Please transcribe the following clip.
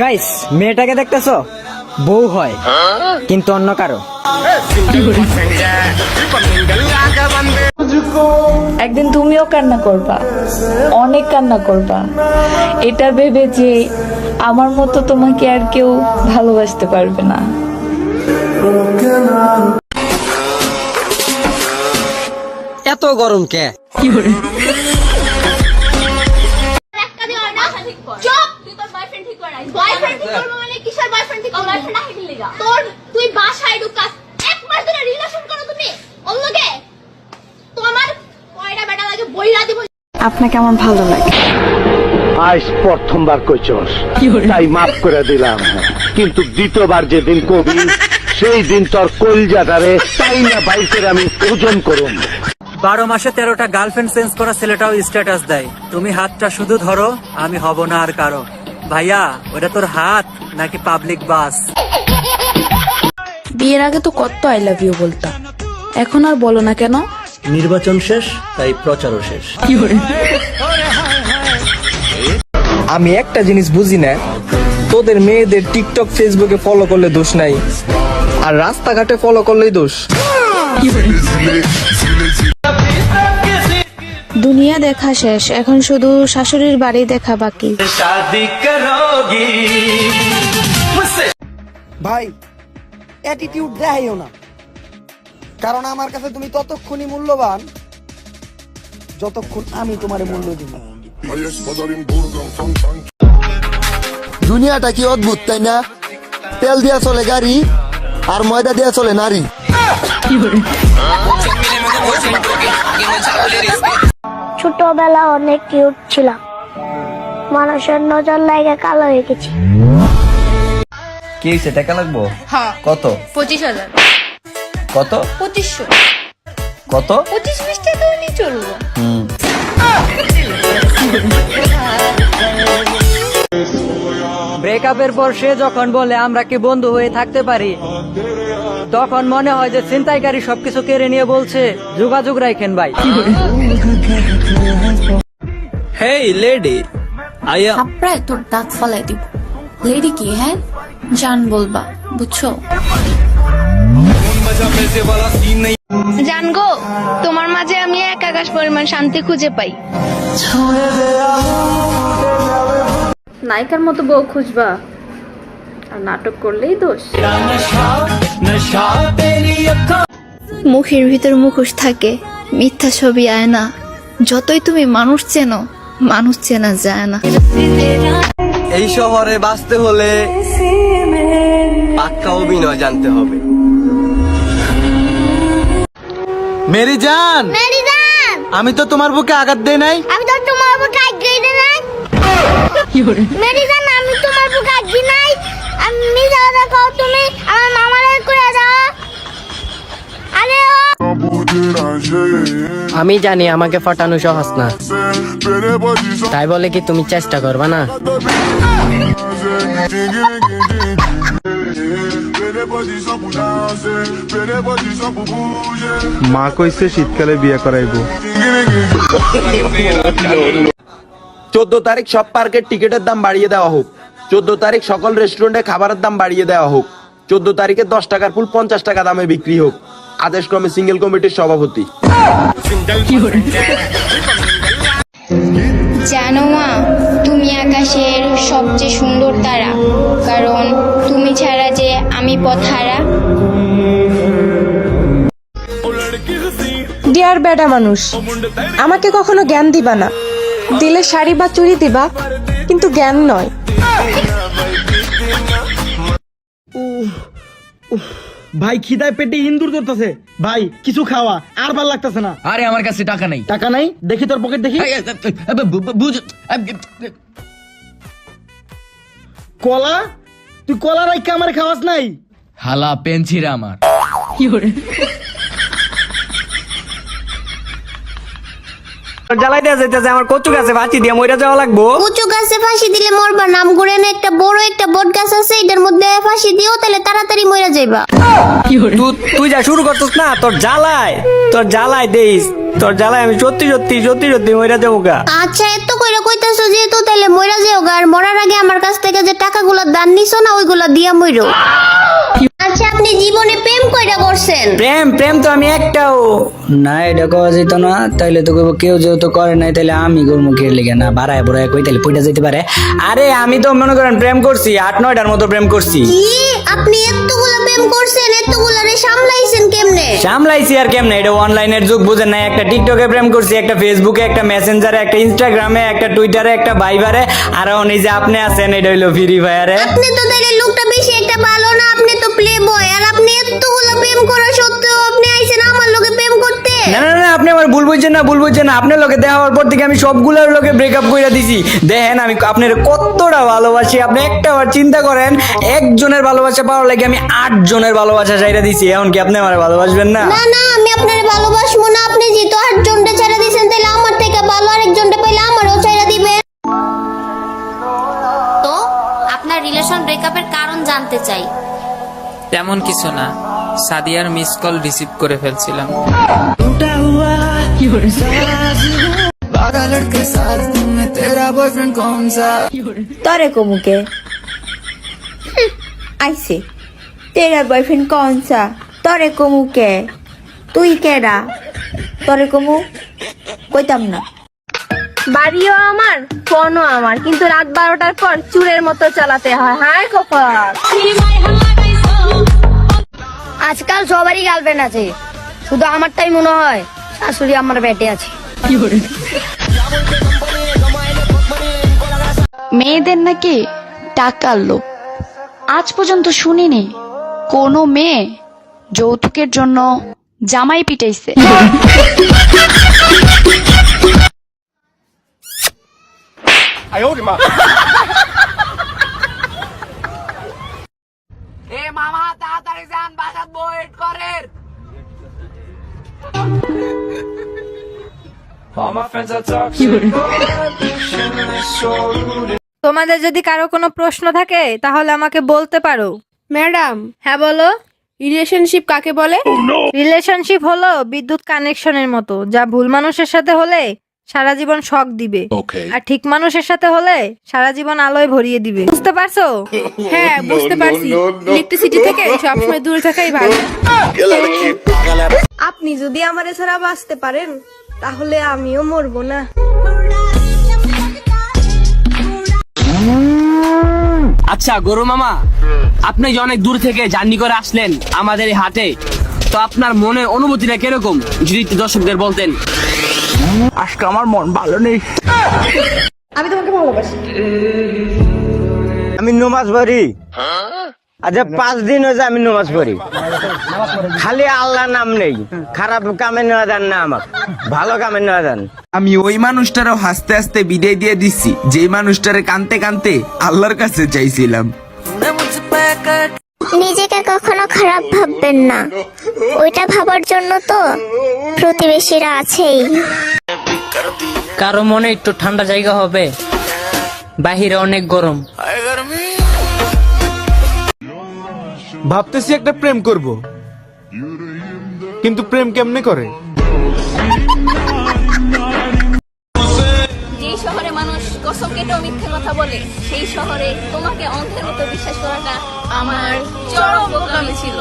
Guys মেয়েটাকে দেখতেছো? বউ হয় কিন্তু অন্য কারও। একদিন তুমিও কান্না করবা অনেক কান্না করবা। এটা ভেবে যে আমার মতো তোমাকে আর কেউ ভালোবাসতে পারবে না। এত গরম কে? একটা তোর তুই বাসায় ঢুকাস এক মাস ধরে রিলেশন করো তুমি। ওর তোমার কয়টা বেটা লাগে বইরা দিব। আপনাকে আমার ভালো লাগে। আজ প্রথমবার কইছস। তাই মাফ করে দিলাম। কিন্তু দ্বিতীয়বার যেদিন কবি সেই দিন তোর কলজাটারে তাই না বাইকের আমি ওজন করুম। বারো মাসে তেরোটা গার্লফ্রেন্ড চেঞ্জ করা ছেলেটাও স্ট্যাটাস দেয়। তুমি হাতটা শুধু ধরো আমি হব না আর কারও। ভাইয়া ওটা তোর হাত নাকি পাবলিক বাস বিয়ের আগে তো কত আই লাভ ইউ বলতাম। এখন আর বলো না কেন? নির্বাচন শেষ তাই প্রচারও শেষ। আমি একটা জিনিস বুঝি না তোদের মেয়েদের টিকটক ফেসবুকে ফলো করলে দোষ নাই আর রাস্তাঘাটে ফলো করলেই দোষ। দুনিয়া দেখা শেষ। এখন শুধু শাশুড়ির বাড়ি দেখা বাকি। ভাই অ্যাটিটিউড দেখাইও না। কারণ আমার কাছে তুমি ততক্ষণই মূল্যবান যতক্ষণ আমি তোমার মূল্য দিব। দুনিয়াটা কি অদ্ভুত তাই না? তেল দিয়া চলে গাড়ি আর ময়দা দিয়া চলে নারী। ছোটবেলা অনেক কিউট ছিলাম। মানুষের নজর লাগে কালো হয়ে গেছি। কি হয়েছে টাকা লাগবো? কত? পঁচিশ হাজার। কত? পঁচিশশো। কত? পঁচিশ বিশ টাকা হলেই চলবো। ব্রেকআপের পর সে যখন বলে আমরা কি বন্ধু হয়ে থাকতে পারি? তখন মনে হয় যে ছিনতাইকারী সবকিছু কেড়ে নিয়ে বলছে যোগাযোগ রাখেন ভাই। হেই লেডি প্রায় তোর দাঁত ফালাই দিব। লেডি কি হ্যাঁ? জান বলবা বুঝছ? জানগো তোমার মাঝে আমি এক আকাশ পরিমাণ শান্তি খুঁজে পাই। নায়িকার মতো বউ খুঁজবা। আর নাটক করলেই দোষ। মুখের ভিতর মুখোশ থাকে মিথ্যা ছবি আয় না। যতই তুমি মানুষ চেনো মানুষ চেনা যায় না। এই শহরে বাঁচতে হলে পাক্কা অভিনয় জানতে হবে। মেরি জান! আমি তো তোমার বুকে আঘাত দেই নাই। আমি তো তোমার বুকে আগে নাই। মেরি জান আমি তোমার বুকে আগে নাই আমি যাও দেখো তুমি আমার মামারে করে দাও আরে ও। আমি জানি আমাকে ফটানো সহজ না। তাই বলে কি তুমি চেষ্টা করবা না? মা কইছে শীতকালে বিয়ে করাইবো। চোদ্দ তারিখ সব পার্কের টিকিটের দাম বাড়িয়ে দেওয়া হোক। চোদ্দ তারিখ সকল রেস্টুরেন্টে খাবারের দাম বাড়িয়ে দেওয়া হোক। চোদ্দ তারিখে দশ টাকার ফুল পঞ্চাশ টাকা দামে বিক্রি হোক। আদেশ ক্রমে সিঙ্গেল কমিটির সভাপতি। জানো মা তুমি আকাশের সবচেয়ে সুন্দর তারা। কারণ তুমি ছাড়া যে আমি পথহারা ডিয়ার বেডা মানুষ আমাকে কখনো জ্ঞান দিবা না। দিলে শাড়ি বা চুড়ি দিবা কিন্তু জ্ঞান নয়। ভাই খিদায় পেটে ইন্দুর ধরতেছে। ভাই কিছু খাওয়া আর ভালো লাগতেছে না। আরে আমার কাছে টাকা নাই। টাকা নাই? দেখি তোর পকেট দেখি। কলা? তুই কলা রাইকা আমার খাওয়াস নাই? হালা পেনছিরা আমার। জ্বালাই দেওয়া যাইতেছে আমার কচু গাছে ফাঁসি দিয়ে মইরা যাওয়া লাগবো। উঁচু গাছে ফাঁসি দিলে মরবা নাম করে না একটা বড় একটা বট গাছ আছে এটার মধ্যে ফাঁসি দিও তাহলে তাড়াতাড়ি মরে যাইবা। তুই তুই যা শুরু করছিস না তোর জ্বালায় তোর জ্বালায় দেইস তোর জ্বালায় আমি সত্যি সত্যি সত্যি সত্যি মইরা যাব গা। আচ্ছা এত কইরা কইতেছো যেহেতু তাহলে আর মরার আগে আমার কাছ থেকে যে টাকাগুলো দান নিছো না ওইগুলো দিয়া মইরো। আচ্ছা আপনি জীবনে প্রেম কইরা করছেন? প্রেম প্রেম তো আমি একটাও। না এটা কওয়া যেত না। তাইলে তো কইব কেউ যেহেতু করে নাই তাইলে আমি করব কে লিগে। না বাড়ায় বড়ায় কই তাইলে পইটা যেতে পারে। আরে আমি তো মনে করেন প্রেম করছি আট নয়টার মতো প্রেম করছি। কি? আপনি এতগুলা প্রেম করছেন এতগুলারে সামলাইছেন কেমনে? সামলাইছি আর কেমনে? এটা অনলাইনের যুগ বুঝেন না একটা টিকটকে প্রেম করছি একটা ফেসবুকে একটা মেসেঞ্জারে একটা ইনস্টাগ্রামে একটা টুইটারে একটা ভাইবারে আর উনি যে আপনি আছেন এটা হইল ফ্রি ফায়ারে আপনি তো তাইলে লোকটা বেশি একটা ভালো না আপনি তো প্লে বয় আর আপনি এতগুলো প্রেম করা সত্ত্বেও আপনি আইছেন আমার লগে প্রেম করতে? না না আপনি আমার ভুল বুঝছেন না ভুল বুঝছেন না। আপনার লোকে দেখা হওয়ার পর থেকে আমি সবগুলোর লোকে ব্রেকআপ করে দিছি। দেখেন আমি আপনার কতটা ভালোবাসি। আপনি একটা বার চিন্তা করেন একজনের ভালোবাসা পাওয়ার লাগে আমি আট জনের ভালোবাসা চাইরা দিছি। এখন কি আপনি আমার ভালোবাসবেন না? না না আমি আপনার ভালোবাসবো না। আপনি যেহেতু আটজনটা ছেড়ে দিয়েছেন তাহলে আমার থেকে ভালো আরেকজনটা পাইলে আমারও ছেড়ে দিবেন তো আপনার রিলেশন ব্রেকআপের কারণ জানতে চাই। তেমন কিছু না। সাদিয়ার মিস কল রিসিভ করে ফেলছিলাম। তরে কমুকে আইছে তেরা বয়ফ্রেন্ড কौन सा তরে কমুকে তুই কেডা? তরে কমু? কইতাম না। বাড়িও আমার ফোনও আমার কিন্তু রাত বারোটার পর চুরের মতো চালাতে হয়। হায় কপাল আজকাল সবারই গার্লফ্রেন্ড আছে। শুধু আমারটাই মনে হয়, শাশুড়ি আমার ব্যাটে আছে। মেয়েদের নাকি টাকার লোভ। আজ পর্যন্ত শুনিনি, কোনো মেয়ে যৌতুকের জন্য জামাই পিটাইছে। তোমাদের যদি কারও কোনো প্রশ্ন থাকে তাহলে আমাকে বলতে পারো। ম্যাডাম। হ্যাঁ বলো। রিলেশনশিপ কাকে বলে? রিলেশনশিপ হলো বিদ্যুৎ কানেকশনের মতো যা ভুল মানুষের সাথে হলে সারা জীবন শক দিবে। আর ঠিক মানুষের সাথে হলে সারা জীবন আলোয় ভরিয়ে দিবে। বুঝতে পারছ? হ্যাঁ বুঝতে পারছি। ইলেকট্রিসিটি থেকে সবসময় দূরে থাকাই ভালো। আপনি যদি আমার ছাড়া বাঁচতে পারেন তাহলে আমিও মরবো না। আচ্ছা গরু মামা আপনি যে অনেক দূর থেকে জার্নি করে আসলেন আমাদের এই হাটে তো আপনার মনে অনুভূতিটা কীরকম? যদি একটু দর্শকদের বলতেন। আজকে আমার মন ভালো নেই। আমি তোমাকে ভালোবাসি। আমি নমাজ পড়ি আচ্ছা পাঁচ দিন হয়েছে আমি নমাজ পড়ি। খালি আল্লাহ নাম নেই। খারাপ কামে নেওয়া দেন না আমার ভালো কামে নেওয়া দেন। আমি ওই মানুষটারও হাসতে হাসতে বিদায় দিয়ে দিচ্ছি যে মানুষটারে কানতে কানতে আল্লাহর কাছে চাইছিলাম। নিজেকে কখনো খারাপ ভাববেন না। ওইটা ভাবার জন্য তো প্রতিবেশীরা আছেই। কারও মনে একটু ঠান্ডা জায়গা হবে বাহিরে অনেক গরম। ভাবতেছি একটা প্রেম করব। কিন্তু প্রেম কেমনে করে? মানুষ কসম মিথ্যে কথা বলে, সেই শহরে তোমাকে অন্ধের মতো বিশ্বাস করাটা আমার চরম বোকামি ছিল।